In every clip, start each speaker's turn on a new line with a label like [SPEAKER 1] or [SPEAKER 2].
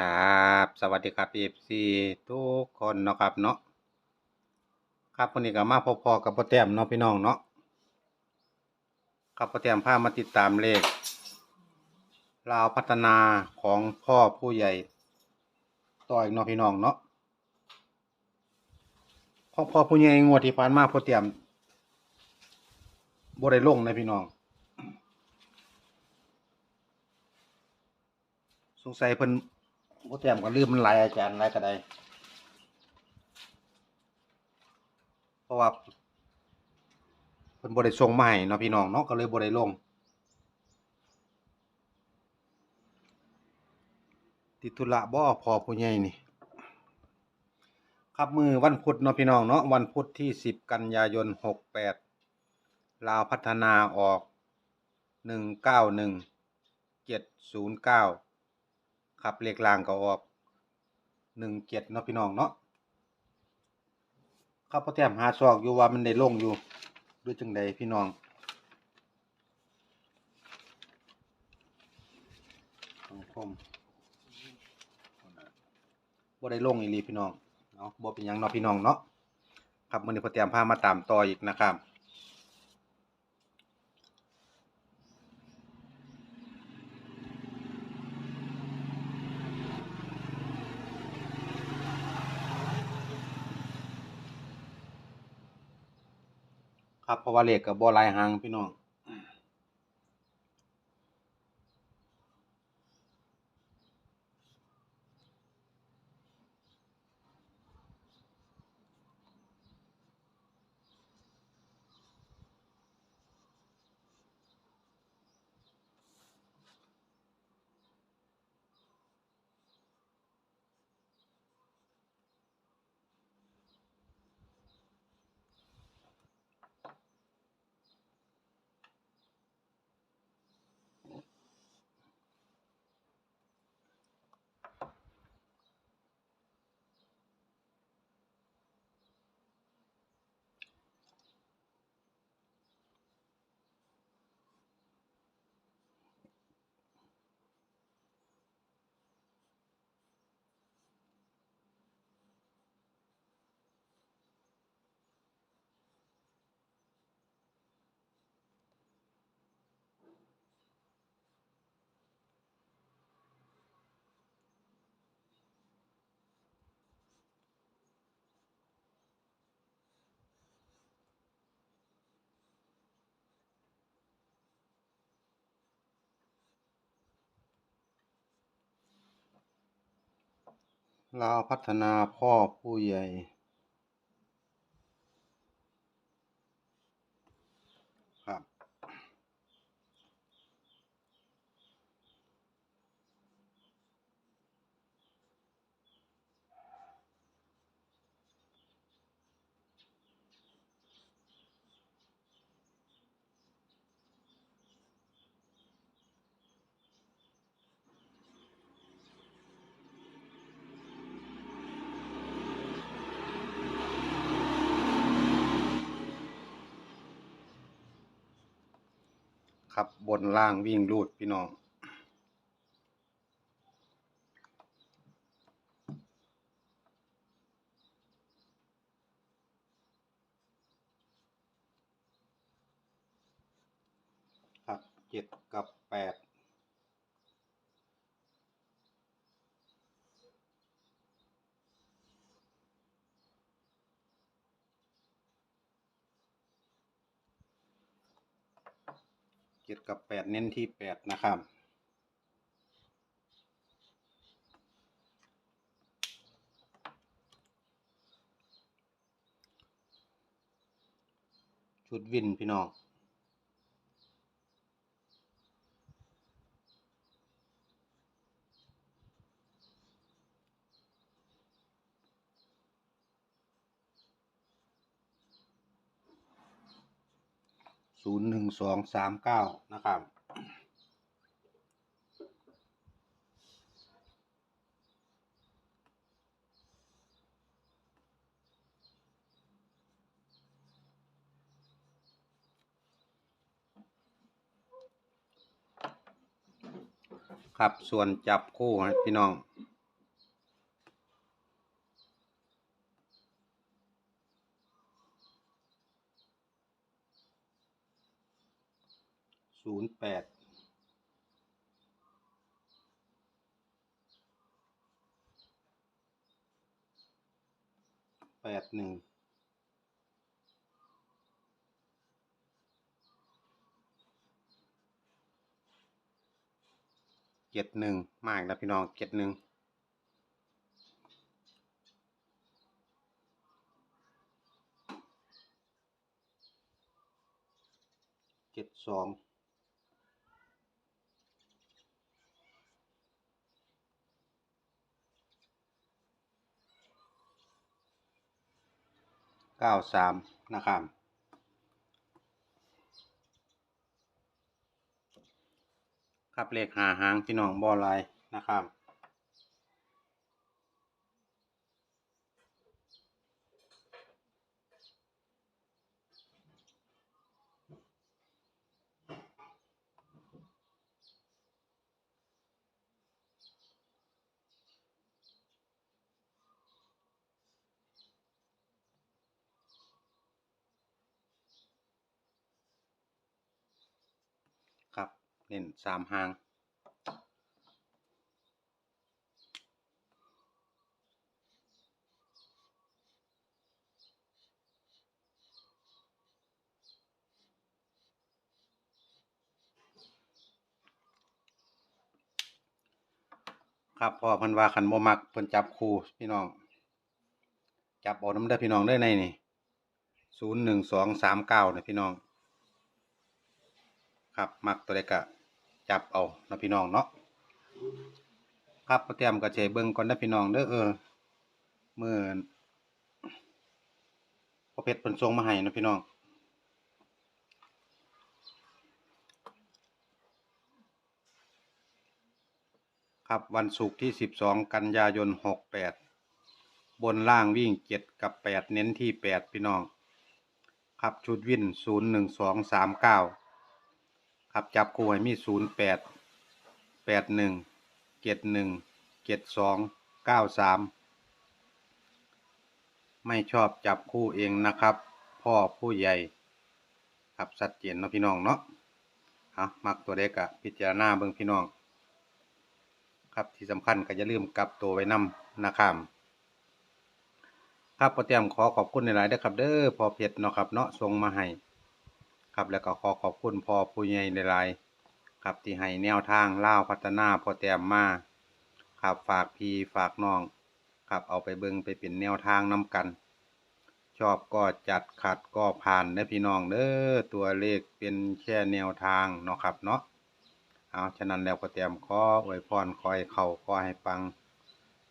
[SPEAKER 1] ครับสวัสดีครับ FC ทุกคนเนาะครับเนาะครับวันนี้ก็มาพอๆกับพ่อแตมเนาะพี่น้องเนาะครับพ่อแตมพามาติดตามเลขราวพัฒนาของพ่อผู้ใหญ่ต่อยเนาะพี่น้องเนาะขอพ่อผู้ใหญ่งวดที่ผ่านมาพ่อแตมบ่ได้ลงนะพี่น้องสงสัยเพิ่น บ่แต้มก็ลืมมันหลายอาจารย์หลายก็ไดเพราะว่าเพิ่นบ่ได้ส่งมาให้เนาะพี่น้องเนาะก็เลยบ่ได้ลง ติดธุระบ่พอผู้ใหญ่นี่ครับมือวันพุธเนาะพี่น้องเนาะวันพุธที่10กันยายน68ลาวพัฒนาออก191 709 ครับเลขล่างก็ออกหนึ่งเจ็ดเนาะพี่น้องเนาะครับพอแต้มหาซอกอยู่ว่ามันได้ลงอยู่ด้วยจังใดพี่น้องสังคมบ่ได้ลงอีหลีพี่น้องเนาะบ่เป็นหยังเนาะพี่น้องเนาะครับมื้อนี้พอแต้มพามาตามต่ออีกนะครับ ครับเพราะว่าเลขกับบ่หลายหางพี่น้อง ลาวพัฒนาพ่อผู้ใหญ่ ครับ บนล่างวิ่งรูดพี่น้อง ครับเจ็ดกับแปด จ็ดกับแปดเน้นที่แปดนะครับ ชุดวินพี่น้อง ศูนย์หนึ่งสองสามเก้านะครับ ครับส่วนจับคู่ให้พี่น้อง ศูนย์แปดแปดหนึ่งเจ็ดหนึ่งมากแล้วพี่น้องเจ็ดหนึ่งเจ็ดสอง เก้าสามนะครับครับเลขหาหางพี่น้องบอลายนะครับ ครับ เน้นสามหาง ครับพอพิ่นว่าคันบ่มักเพิ่นจับคู่พี่น้อง จับเอาน้ำเด้พี่น้องเด้ในนี่ศูนย์หนึ่งสองสามเก้านะพี่น้อง ครับ มักตัวใดก็ จับเอานะพี่น้องเนาะครับเตรียมกระเจเบิ่งก่อนนะพี่น้องเด้อเออมื่อพอเพชรเพิ่นส่งมาให้นะพี่น้องครับวันศุกร์ที่ 12 กันยายน 68 บนล่างวิ่ง 7 กับ 8 เน้นที่ 8 พี่น้อง ครับ ชุดวิ่น 01239 ครับจับคู่ให้มี08 81 71 72 93ไม่ชอบจับคู่เองนะครับ พ่อผู้ใหญ่ครับชัดเจนเนาะพี่น้องเนาะเอามักตัวเด็กอะพิจารณาเบิ่งพี่น้อง ครับที่สำคัญก็อย่าลืมกลับตัวไว้นำนะครับครับประเตรียมขอขอบคุณในหลายเด้อครับ เด้อพอเพชรเนาะครับเนาะส่งมาให้ ครับ แล้วก็ขอขอบคุณพ่อผู้ใหญ่ในหลายๆครับที่ให้แนวทางเล่าพัฒนาพอเตรียมมาครับฝากพี่ฝากน้องครับเอาไปเบิงไปเป็นแนวทางนํกัน ชอบก็จัดขัดก็ผ่านนะพี่น้องเด้อตัวเลขเป็นแค่แนวทางเนาะครับเนาะเอาฉะนั้นแล้วก็เตรียมขออวยพรคอยเข่าขอให้ปัง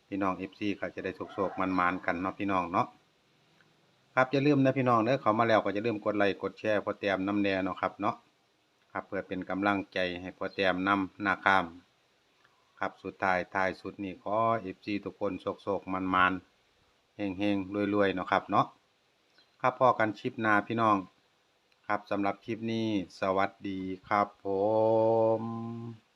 [SPEAKER 1] พี่น้องเอฟซีเขาจะได้โศกๆมันๆกันเนาะพี่น้องเนาะ ครับอย่าลืมนะพี่น้องเด้อเขามาแล้วก็อย่าลืมกดไลค์กดแชร์พอเตรียมน้ำแดงเนาะครับเนาะครับเพื่อเป็นกำลังใจให้พอเตรียมนำนาคามครับสุดท้ายท้ายสุดนี่ขอเอฟซีทุกคนโศกๆมันๆเฮงๆรวยๆเนาะครับเนาะครับพอกันชิปนาพี่น้อง ครับสำหรับคลิปนี้สวัสดีครับผม